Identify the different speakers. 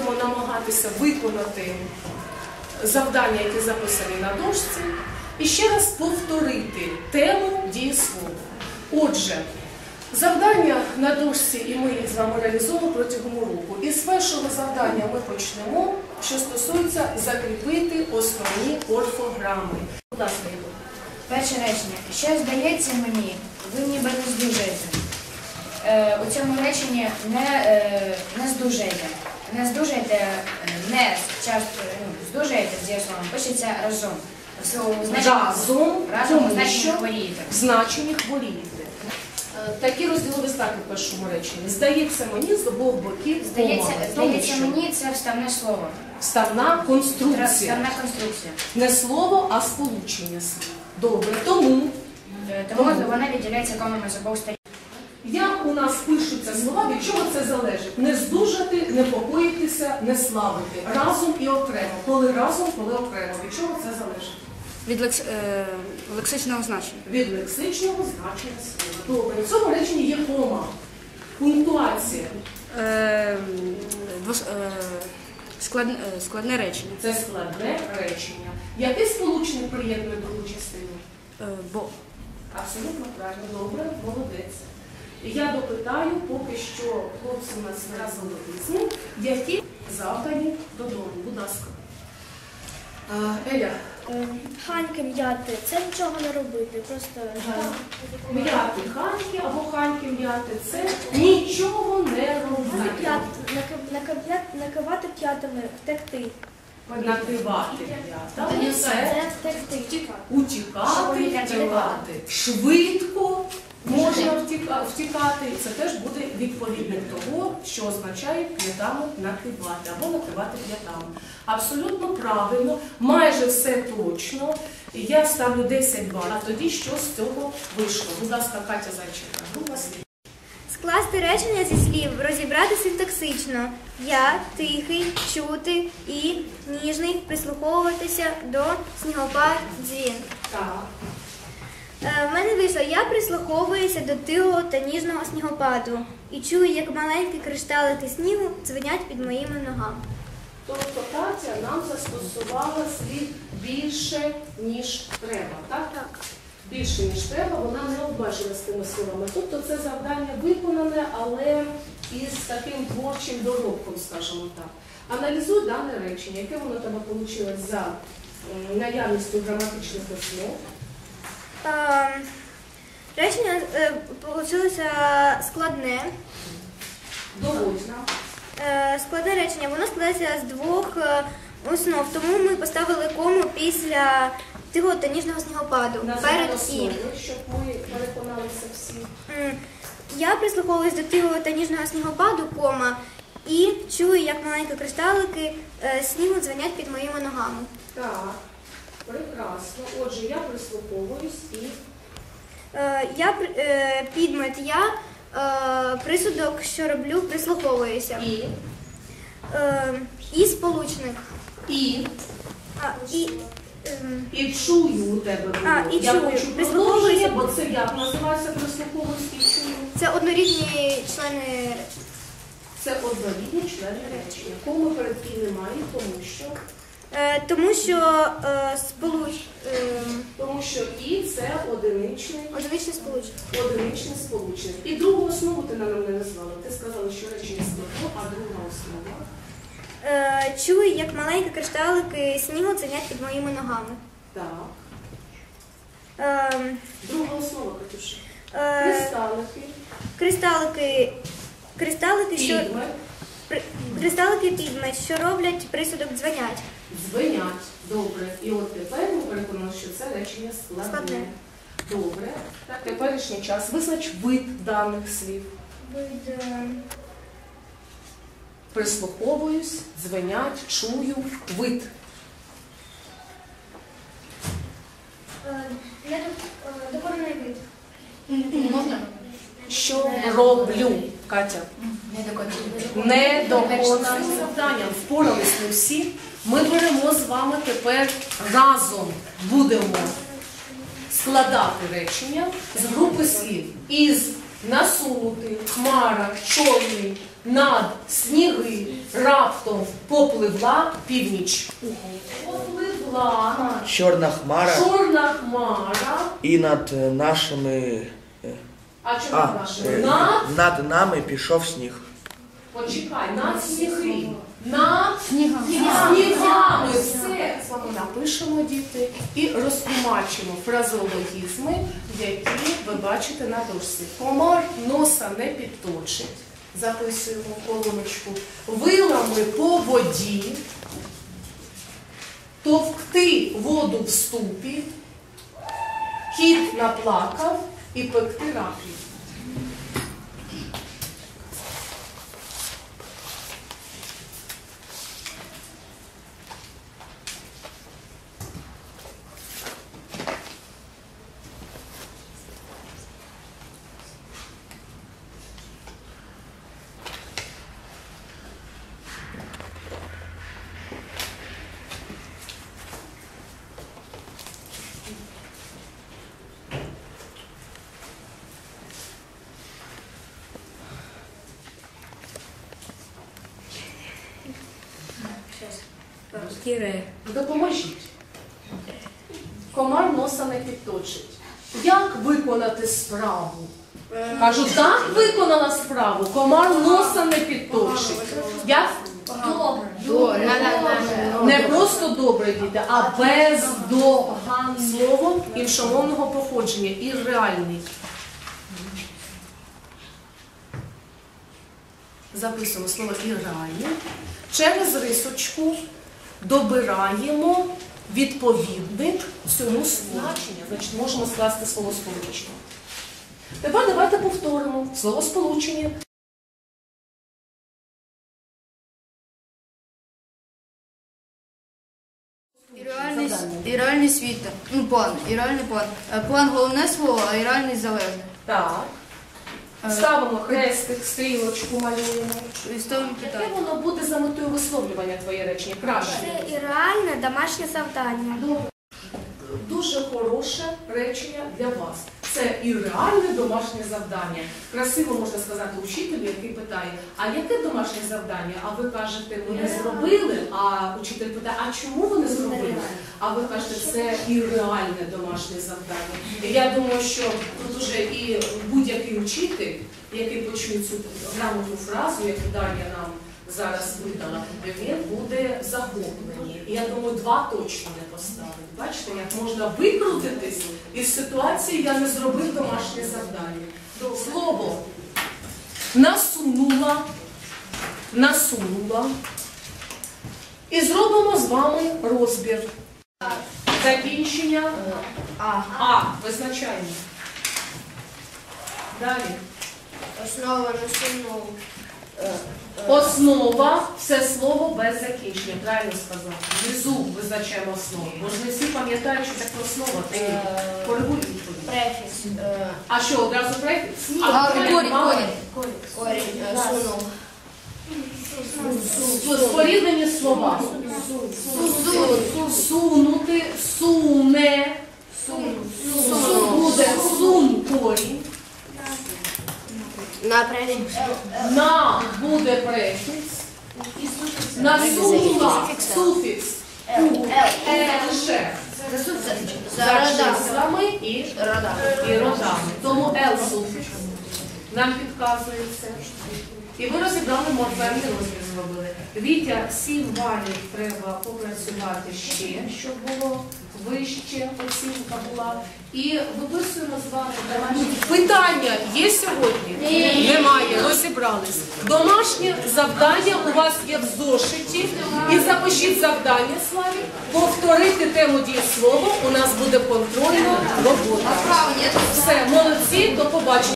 Speaker 1: будемо намагатися виконати завдання, які записані на дошці, і ще раз повторити тему дієслова. Отже, завдання на дошці і ми їх з вами реалізуємо протягом року. І з першого завдання ми почнемо, що стосується закріпити основні орфограми. Будь ласка, Ігор.
Speaker 2: Перше речення. Що здається мені, ви ніби не здужаєте. Е, у цьому реченні не, е, не здужаєте. Не здужаєте, е, не часто ну, здужаєте з дієсловом, пишеться разом. В своєму значенні-
Speaker 1: Разом,
Speaker 2: разом у значенні
Speaker 1: що
Speaker 2: хворієте.
Speaker 1: в значенні хворієте. Е, Такі розділові знаки в першому реченні. Здається мені з обох боків.
Speaker 2: Здається,
Speaker 1: тому
Speaker 2: здається
Speaker 1: що
Speaker 2: мені це вставне слово.
Speaker 1: Вставна конструкція.
Speaker 2: Вставна конструкція.
Speaker 1: Не слово, а сполучення слів. Добре, тому
Speaker 2: Е, Тому вона відділяється комами з обох сторін.
Speaker 1: Як у нас пишуться слова, від чого це залежить? Не здужати, не покоїтися, не славити. Разом і окремо. Коли разом, коли окремо. Від чого це залежить?
Speaker 3: Від лекс... е, лексичного значення.
Speaker 1: Від лексичного значення слова. Добре, в цьому реченні є кома, пунктуація.
Speaker 3: Е, двос... е, складне, е, складне речення.
Speaker 1: Це складне речення. Який сполучник приєднує другу частину?
Speaker 3: Е, бо.
Speaker 1: Абсолютно правильно, добре, молодець. Я допитаю, поки що хлопці у нас зразу різні, які завдані додому. Будь ласка. А, Еля,
Speaker 4: Ханьки м'яти, це нічого не робити, просто
Speaker 1: м'яти ханьки або ханьки м'яти це нічого не робити.
Speaker 4: Накивати п'ятами, втекти.
Speaker 1: Накривати п'ята. Це
Speaker 4: Це втекти.
Speaker 1: утікати, втікати. Швидко можна втікати. І це теж буде відповідник того, що означає п'ятами накривати або накривати п'ятами. Абсолютно правильно, майже все точно. Я ставлю 10 балів. А тоді що з цього вийшло? Будь ласка, Катя Зайченка, група слів.
Speaker 5: Скласти речення зі слів, розібрати синтаксично. Я тихий, чути і ніжний, прислуховуватися до снігопад дзвін.
Speaker 1: Так.
Speaker 5: Е, в мене вийшло, я прислуховуюся до тихого та ніжного снігопаду і чую, як маленькі кришталики снігу дзвенять під моїми ногами.
Speaker 1: Тобто Катя нам застосувала слів більше, ніж треба, так?
Speaker 5: Так.
Speaker 1: Більше, ніж треба, вона не обмежена з тими словами. Тобто це завдання виконане, але із таким творчим доробком, скажімо так. Аналізуй дане речення, яке воно тебе вийшло за наявністю граматичних основ.
Speaker 5: Е, речення вийшло складне.
Speaker 1: Доводь.
Speaker 5: Е, Складне речення, воно складається з двох е, основ, тому ми поставили кому після тихого та ніжного снігопаду. Перед і.
Speaker 1: щоб ми переконалися всі.
Speaker 5: Я прислуховуюсь до тихого та ніжного снігопаду, кома, і чую, як маленькі кришталики е, снігу дзвонять під моїми ногами.
Speaker 1: Так, прекрасно. Отже, я прислуховуюсь і
Speaker 5: Е, Я е, підмет я е, присудок, що роблю, прислуховуюся.
Speaker 1: і,
Speaker 5: Е, І сполучник.
Speaker 1: і.
Speaker 5: А, і, ем,
Speaker 1: І чую у тебе було.
Speaker 5: А, і
Speaker 1: Я
Speaker 5: чую.
Speaker 1: хочу
Speaker 5: Прислуховуюся.
Speaker 1: бо це як називається прислуховуюсь і чую.
Speaker 5: Це однорідні члени речення.
Speaker 1: Це однорідні члени речення. Кому перед і немає, тому що,
Speaker 5: Тому що е, сполуч, е,
Speaker 1: тому що і це одиничний,
Speaker 5: одиничне сполучник.
Speaker 1: одиничний сполучник. І другу основу ти нам не назвала. Ти сказала, що речення складно, а друга основа.
Speaker 5: Е, Чую, як маленькі кришталики снігу дзвонять під моїми ногами.
Speaker 1: Так.
Speaker 5: Е,
Speaker 1: Друга основа, Катюша.
Speaker 5: е,
Speaker 1: Кристалики,
Speaker 5: Кристалики, кристалики, що
Speaker 1: підме,
Speaker 5: при- кристалики підмет, що роблять присудок дзвонять.
Speaker 1: Дзвенять. Добре. І от тепер ми переконані, що це речення складне. Добре. Так, теперішній час. Визнач вид даних слів.
Speaker 5: Вид, е,
Speaker 1: Прислуховуюсь, дзвенять, чую, вид.
Speaker 5: е, недо- е, Докорний вид.
Speaker 1: Що роблю, Катя? Недоконане завдання. Впорались не всі. Ми беремо з вами тепер разом будемо складати речення з групи слів із насунутий, хмара, чорний, над сніги раптом попливла північ. Попливла
Speaker 6: Чорна хмара
Speaker 1: чорна хмара.
Speaker 6: і над е, нашими.
Speaker 1: А чому
Speaker 6: А,
Speaker 1: нашими?
Speaker 6: е,
Speaker 1: Над,
Speaker 6: над нами пішов сніг.
Speaker 1: почекай, над сніги. Над снігами. Все з вами напишемо, діти, і розтлумачимо фразеологізми, які ви бачите на дошці. Комар носа не підточить. Записуємо колоночку. Вилами по воді. Товкти воду в ступі. Кіт наплакав і пекти раків. Допоможіть. Комар носа не підточить. Як виконати справу? Кажу, так виконала справу. Комар носа не підточить. Як? Не просто добре діти, а бездоган словом іншомовного походження і реальний. Записуємо слово ірреальний. Через рисочку добираємо відповідник цьому значення. Значить, можемо скласти слово сполучення. Тепер давайте повторимо слово сполучення.
Speaker 7: І реальний, і реальний світ. Ну, план, і реальний план. Е, План головне слово, а і реальний залежний.
Speaker 1: Так. Ставимо хрестик, стрілочку малюємо. Яке воно буде за метою висловлювання твоє речення? Краще.
Speaker 5: Це і реальне домашнє завдання.
Speaker 1: Дуже хороше речення для вас. Це і реальне домашнє завдання. Красиво можна сказати учителю, який питає, а яке домашнє завдання? А ви кажете, ми не зробили. А учитель питає, а чому ви не зробили? А ви кажете, це і реальне домашнє завдання. Я думаю, що тут уже і будь-який учитель, який почує цю грамотну фразу, яку Дар'я нам зараз видала, він буде захоплений. І я думаю, два точно не поставить. Бачите, як можна викрутитись із ситуації, я не зробив домашнє завдання. Слово насунула, насунула. І зробимо з вами розбір. Закінчення А. А. Визначаємо. Далі.
Speaker 5: Основа насунув.
Speaker 1: Основа це слово без закінчення. Правильно сказав. Внизу визначаємо основу. Бо ж не всі пам'ятають, що таке основа. Ти коригуй відповідь.
Speaker 5: Префікс.
Speaker 1: А що, одразу префікс?
Speaker 7: А,
Speaker 1: корінь
Speaker 7: корінь, корінь.
Speaker 5: Корінь.
Speaker 1: Споріднені слова. Сунути, суне. Сун буде сун корінь.
Speaker 5: На префікс.
Speaker 1: На буде префікс. Насунула суфікс. Е лише. За числами і родами. Тому L суфікс нам підказується. І ви розібрали морфемний розмір зробили. Вітя, сім балів треба попрацювати ще, щоб було вище оцінка була. І виписуємо з вами домашні. Питання є сьогодні? Немає, розібрались. Домашнє завдання у вас є в зошиті. І запишіть завдання, Славі, повторити тему дієслова. У нас буде контрольна робота. Все, молодці, до побачення.